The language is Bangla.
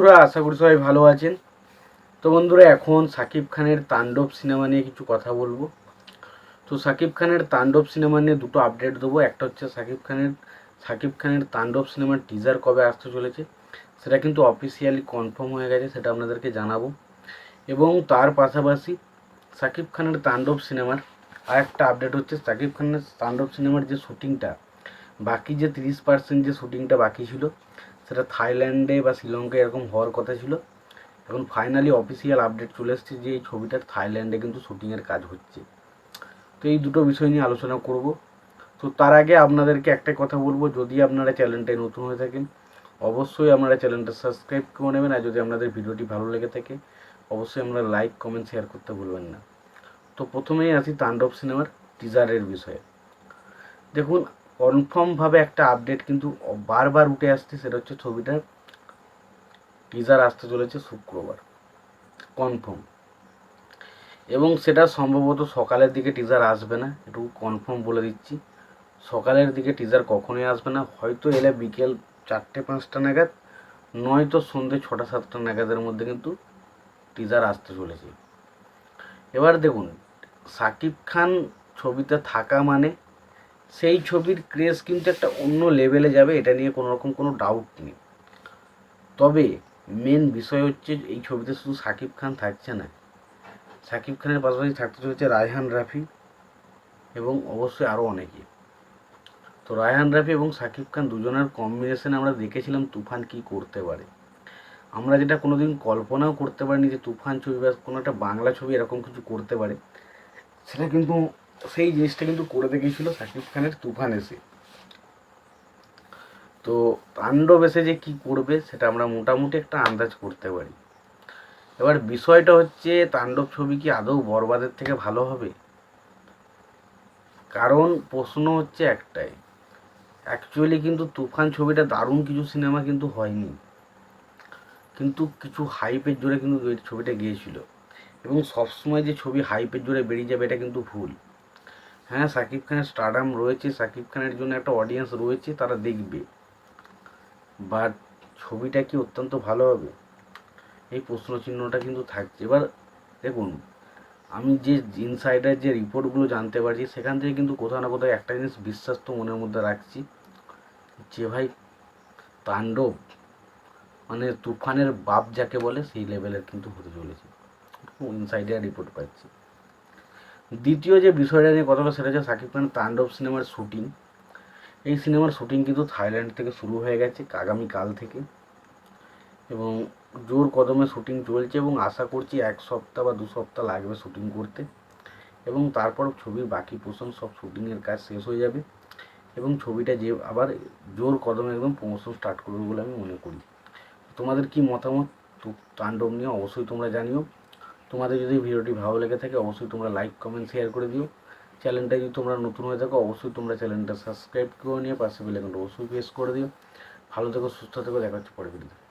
বন্ধুরা, আশা করি সবাই ভালো আছেন। তো বন্ধুরা, এখন সাকিব খানের তাণ্ডব সিনেমা নিয়ে কিছু কথা বলব। তো সাকিব খানের তাণ্ডব সিনেমা নিয়ে দুটো আপডেট দেবো। একটা হচ্ছে সাকিব খানের সাকিব খানের তাণ্ডব সিনেমার টিজার কবে আসতে চলেছে, সেটা কিন্তু অফিসিয়ালি কনফার্ম হয়ে গেছে, সেটা আপনাদেরকে জানাব। এবং তার পাশাপাশি সাকিব খানের তাণ্ডব সিনেমার আর একটা আপডেট হচ্ছে, সাকিব খানের তাণ্ডব সিনেমার যে শুটিংটা বাকি যে তিরিশ পার্সেন্ট যে শুটিংটা বাকি ছিল সেটা থাইল্যান্ডে বা শ্রীলঙ্কায় এরকম হওয়ার কথা ছিল। এখন ফাইনালি অফিসিয়াল আপডেট চলে এসেছে যে এই ছবিটার থাইল্যান্ডে কিন্তু শুটিংয়ের কাজ হচ্ছে। তো এই দুটো বিষয় নিয়ে আলোচনা করব। তো তার আগে আপনাদেরকে একটা কথা বলব, যদি আপনারা চ্যানেলটায় নতুন হয়ে থাকেন, অবশ্যই আপনারা চ্যানেলটা সাবস্ক্রাইব করে নেবেন, আর যদি আপনাদের ভিডিওটি ভালো লেগে থাকে, অবশ্যই আপনারা লাইক কমেন্ট শেয়ার করতে ভুলবেন না। তো প্রথমেই আসি তাণ্ডব সিনেমার টিজারের বিষয়ে। দেখুন কনফার্মভাবে একটা আপডেট কিন্তু বারবার উঠে আসছে, সেটা হচ্ছে ছবিটার টিজার আসতে চলেছে শুক্রবার কনফার্ম এবং সেটা সম্ভবত সকালের দিকে টিজার আসবে না একটু কনফার্ম বলে দিচ্ছি। সকালের দিকে টিজার কখনোই আসবে না, হয়তো এলে বিকেল চারটে, পাঁচটা নাগাদ, নয়তো সন্ধ্যে ছটা, সাতটা নাগাদের মধ্যে কিন্তু টিজার আসতে চলেছে। এবার দেখুন, সাকিব খান ছবিতে থাকা মানে সেই ছবির ক্রেজ কিন্তু একটা অন্য লেভেলে যাবে, এটা নিয়ে কোনো রকম কোনো ডাউট নেই। তবে মেন বিষয় হচ্ছে এই ছবিতে শুধু সাকিব খান থাকছে না। সাকিব খানের পাশাপাশি থাকতে চলেছে রায়হান রাফি এবং অবশ্যই আরও অনেকে। তো রায়হান রাফি এবং সাকিব খান দুজনের কম্বিনেশনে আমরা দেখেছিলাম তুফান কি করতে পারে। আমরা যেটা কোনোদিন কল্পনাও করতে পারিনি যে তুফান ছবি বা কোনো একটা বাংলা ছবি এরকম কিছু করতে পারে। সেটা কিন্তু সেই জিনিসটা কিন্তু করে দেখিয়েছিল শাকিব খানের তুফান এসে। তো তাণ্ডব এসে যে কী করবে সেটা আমরা মোটামুটি একটা আন্দাজ করতে পারি। এবার বিষয়টা হচ্ছে, তাণ্ডব ছবি কি আদৌ বরবাদের থেকে ভালো হবে? কারণ প্রশ্ন হচ্ছে একটাই অ্যাকচুয়ালি কিন্তু তুফান ছবিটা দারুণ কিছু সিনেমা কিন্তু হয়নি। কিন্তু কিছু হাইপের জোরে কিন্তু ছবিটা গিয়েছিল। এবং সবসময় যে ছবি হাইপের জোরে বেরিয়ে যাবে এটা কিন্তু ভুল। হ্যাঁ সাকিব খানের স্টারডাম রয়েছে, সাকিব খানের জন্য একটা অডিয়েন্স রয়েছে, তারা দেখবে। বাট ছবিটা কি অত্যন্ত ভালো হবে? এই প্রশ্ন চিহ্নটা কিন্তু থাকছে। এবার দেখুন, আমি যে ইনসাইডার যে রিপোর্টগুলো জানতে পারছি, সেখান থেকে কিন্তু কোথাও না কোথাও একটা জিনিস বিশ্বাস তো মনের মধ্যে রাখছি যে ভাই, তাণ্ডব মানে তুফানের বাপ যাকে বলে, সেই লেভেলের কিন্তু হতে চলেছে। ইনসাইডার রিপোর্ট পাচ্ছি। দ্বিতীয় যে বিষয়টা নিয়ে কথা সেটা হচ্ছে সাকিব খানের তাণ্ডব সিনেমার শুটিং। এই সিনেমার শুটিং কিন্তু থাইল্যান্ড থেকে শুরু হয়ে গেছে আগামীকাল থেকে। এবং জোর কদমে শুটিং চলছে এবং আশা করছি এক সপ্তাহ বা দু সপ্তাহ লাগবে শুটিং করতে। এবং তারপর ছবির বাকি পোষণ সব শুটিংয়ের কাজ শেষ হয়ে যাবে। এবং ছবিটা যে আবার জোর কদমে একদম প্রমোশন স্টার্ট করবে বলে আমি মনে করি। তোমাদের কি মতামত? তাণ্ডব নিয়ে অবশ্যই তোমরা জানিও। তোমাদের যদি ভিডিওটি ভালো লেগে থাকে, অবশ্যই তোমরা লাইক কমেন্ট শেয়ার করে দিও। চ্যানেলটা যদি তোমরা নতুন হয়ে থাকো, অবশ্যই তোমরা চ্যানেলটা সাবস্ক্রাইব করে নিয়ে পাশে বেলাইকনটা অবশ্যই প্রেস করে দিও। ভালো থেকো, সুস্থ থেকো, দেখা হচ্ছে পরে ভিডিওতে